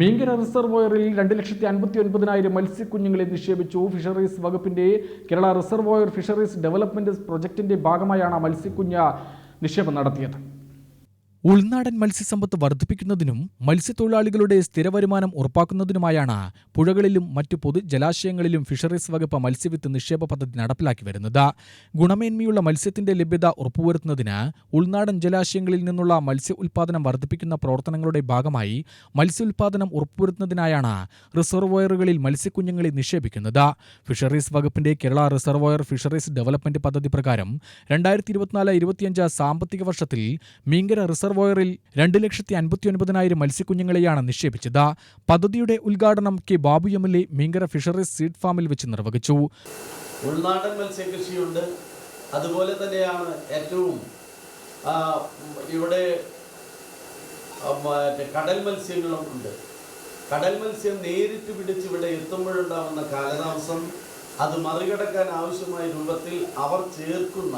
മീങ്കര റിസർവോയറിൽ രണ്ട് ലക്ഷത്തി അൻപത്തി ഒൻപതിനായിരം മത്സ്യക്കുഞ്ഞുങ്ങളെ നിക്ഷേപിച്ചു. ഫിഷറീസ് വകുപ്പിന്റെ കേരള റിസർവോയർ ഫിഷറീസ് ഡെവലപ്മെന്റ് പ്രൊജക്ടിന്റെ ഭാഗമായാണ് മത്സ്യക്കുഞ്ഞ് നിക്ഷേപം നടത്തിയത്. ഉൾനാടൻ മത്സ്യസമ്പത്ത് വർദ്ധിപ്പിക്കുന്നതിനും മത്സ്യത്തൊഴിലാളികളുടെ സ്ഥിരവരുമാനം ഉറപ്പാക്കുന്നതിനുമായാണ് പുഴകളിലും മറ്റു പൊതു ജലാശയങ്ങളിലും ഫിഷറീസ് വകുപ്പ് മത്സ്യവിത്ത് നിക്ഷേപ പദ്ധതി നടപ്പിലാക്കി വരുന്നത്. ഗുണമേന്മയുള്ള മത്സ്യത്തിന്റെ ലഭ്യത ഉറപ്പുവരുത്തുന്നതിന് ഉൾനാടൻ ജലാശയങ്ങളിൽ നിന്നുള്ള മത്സ്യ ഉൽപാദനം വർദ്ധിപ്പിക്കുന്ന പ്രവർത്തനങ്ങളുടെ ഭാഗമായി മത്സ്യ ഉൽപാദനം ഉറപ്പുവരുത്തുന്നതിനായാണ് റിസർവോയറുകളിൽ മത്സ്യക്കുഞ്ഞുങ്ങളെ നിക്ഷേപിക്കുന്നത്. ഫിഷറീസ് വകുപ്പിന്റെ കേരള റിസർവോയർ ഫിഷറീസ് ഡെവലപ്മെന്റ് പദ്ധതി പ്രകാരം രണ്ടായിരത്തി ഇരുപത്തിനാല് ഇരുപത്തിയഞ്ച് സാമ്പത്തിക വർഷത്തിൽ മീങ്കര റിസർവോയറിൽ രണ്ട് ലക്ഷത്തി അൻപത്തി ഒൻപതിനായിരം മത്സ്യക്കുഞ്ഞുങ്ങളെയാണ് നിക്ഷേപിച്ചത്. പദ്ധതിയുടെ ഉദ്ഘാടനം K Babu M L A Meenkara fisheries seed ഫാമിൽ വെച്ച് നിർവഹിച്ചു. ഉൾനാടൻ മത്സ്യകൃഷിയുണ്ട്. അതുപോലെ തന്നെയാണ് ഏറ്റവും ഇവിടെ കടൽ മത്സ്യങ്ങളും ഉണ്ട്. കടൽ മത്സ്യം നേരിട്ട് പിടിച്ച് ഇവിടെ എത്തുമ്പോഴുണ്ടാവുന്ന കാലതാമസം അത് മറികടക്കാൻ ആവശ്യമായ രൂപത്തിൽ അവർ ചേർക്കുന്ന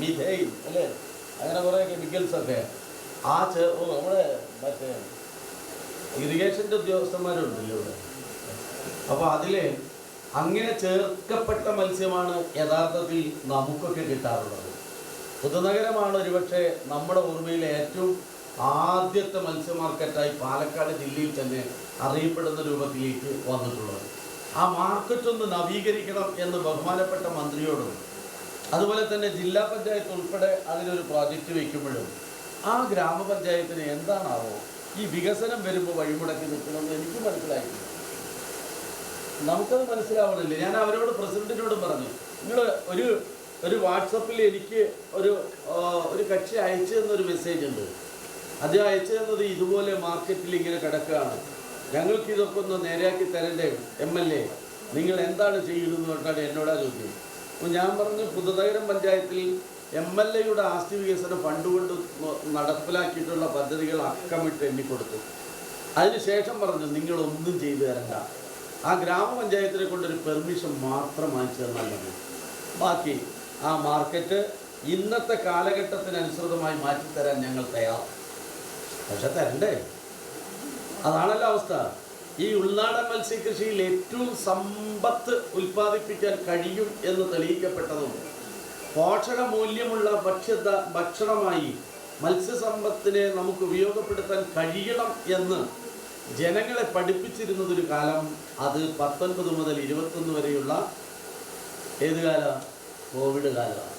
മിഥൈൻ അല്ലേ? അങ്ങനെ കുറേ കെമിക്കൽസ് ഒക്കെ ആ ചേർ നമ്മളെ മറ്റേ ഇറിഗേഷന്റെ ഉദ്യോഗസ്ഥന്മാരുണ്ടല്ലോ ഇവിടെ. അപ്പോൾ അതിലെ അങ്ങനെ ചേർക്കപ്പെട്ട മത്സ്യമാണ് യഥാർത്ഥത്തിൽ നമുക്കൊക്കെ കിട്ടാറുള്ളത്. പുതുനഗരമാണ് ഒരുപക്ഷെ നമ്മുടെ ഓർമ്മയിലെ ഏറ്റവും ആദ്യത്തെ മത്സ്യ മാർക്കറ്റായി പാലക്കാട് ജില്ലയിൽ തന്നെ അറിയപ്പെടുന്ന രൂപത്തിലേക്ക് വന്നിട്ടുള്ളത്. ആ മാർക്കറ്റ് ഒന്ന് നവീകരിക്കണം എന്ന് ബഹുമാനപ്പെട്ട മന്ത്രിയോടും അതുപോലെ തന്നെ ജില്ലാ പഞ്ചായത്ത് ഉൾപ്പെടെ അതിനൊരു പ്രോജക്റ്റ് വയ്ക്കുമ്പോഴും ആ ഗ്രാമപഞ്ചായത്തിന് എന്താണാവോ? ഈ വികസനം വരുമ്പോൾ വഴിമുടക്കി നിൽക്കണമെന്ന് എനിക്ക് മനസ്സിലായി നമുക്കത് മനസ്സിലാവണില്ല. ഞാൻ അവരോട് പ്രസിഡന്റിനോട് പറഞ്ഞു നിങ്ങൾ ഒരു ഒരു വാട്സപ്പിൽ എനിക്ക് ഒരു ഒരു കക്ഷി അയച്ചു തന്നൊരു മെസ്സേജ് ഉണ്ട് അത് അയച്ചു തന്നത് ഇതുപോലെ മാർക്കറ്റിൽ ഇങ്ങനെ കിടക്കുകയാണ്. ഞങ്ങൾക്ക് ഇതൊക്കെ ഒന്ന് നേരെയാക്കി തരണ്ടേ എം എൽ എ? നിങ്ങൾ എന്താണ് ചെയ്യുന്നതെന്ന് പറഞ്ഞാൽ എന്നോടാ ചോദ്യം ഞാൻ പറഞ്ഞു പുതുതകരം പഞ്ചായത്തിൽ എം എൽ എയുടെ ആസ്തി വികസന ഫണ്ട് കൊണ്ട് നടപ്പിലാക്കിയിട്ടുള്ള പദ്ധതികൾ അക്കമിട്ട് എണ്ണിക്കൊടുത്തു. അതിനുശേഷം പറഞ്ഞു നിങ്ങളൊന്നും ചെയ്തു തരണ്ട. ആ ഗ്രാമപഞ്ചായത്തിനെ കൊണ്ടൊരു പെർമിഷൻ മാത്രം വാങ്ങിച്ചു തന്നാൽ മതി ബാക്കി ആ മാർക്കറ്റ് ഇന്നത്തെ കാലഘട്ടത്തിനനുസൃതമായി മാറ്റിത്തരാൻ ഞങ്ങൾ തയ്യാർ. പക്ഷെ തരണ്ടേ? അതാണല്ലോ അവസ്ഥ. ഈ ഉൾനാടൻ മത്സ്യകൃഷിയിൽ ഏറ്റവും സമ്പത്ത് ഉൽപ്പാദിപ്പിക്കാൻ കഴിയും എന്ന് തെളിയിക്കപ്പെട്ടതും പോഷക മൂല്യമുള്ള ഭക്ഷ്യത ഭക്ഷണമായി മത്സ്യസമ്പത്തിനെ നമുക്ക് ഉപയോഗപ്പെടുത്താൻ കഴിയണം എന്ന് ജനങ്ങളെ പഠിപ്പിച്ചിരുന്നതൊരു കാലം അത് പത്തൊൻപത് മുതൽ ഇരുപത്തൊന്ന് വരെയുള്ള ഏത് കാലം? കോവിഡ് കാലമാണ്.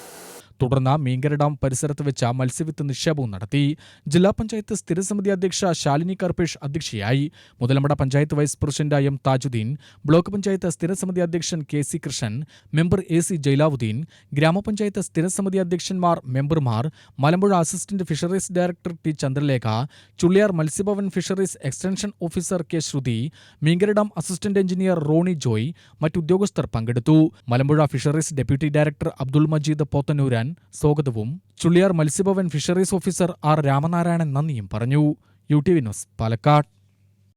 തുടർന്ന് മീങ്കര ഡാം പരിസരത്ത് വെച്ച മത്സ്യവിത്ത് നിക്ഷേപവും നടത്തി. ജില്ലാ പഞ്ചായത്ത് സ്ഥിരസമിതി അധ്യക്ഷ ശാലിനി കർപ്പേഷ് അധ്യക്ഷയായി. Muthalamada panchayat vice president M Thajudheen block panchayat സ്ഥിരസമിതി അധ്യക്ഷൻ K C Krishnan member A C Jailavudheen ഗ്രാമപഞ്ചായത്ത് സ്ഥിരസമിതി അധ്യക്ഷന്മാർ മെമ്പർമാർ Malampuzha assistant fisheries director T Chandralekha Chulliyar Matsyabhavan fisheries extension officer K Sruthi Meenkara dam assistant engineer Roni Joy മറ്റുദ്യോഗസ്ഥർ പങ്കെടുത്തു. Malampuzha fisheries deputy director Abdul Majeed സ്വാഗതവും. Chulliyar Matsyabhavan fisheries officer R Ramanarayanan നന്ദിയും പറഞ്ഞു. U T V news Palakkad.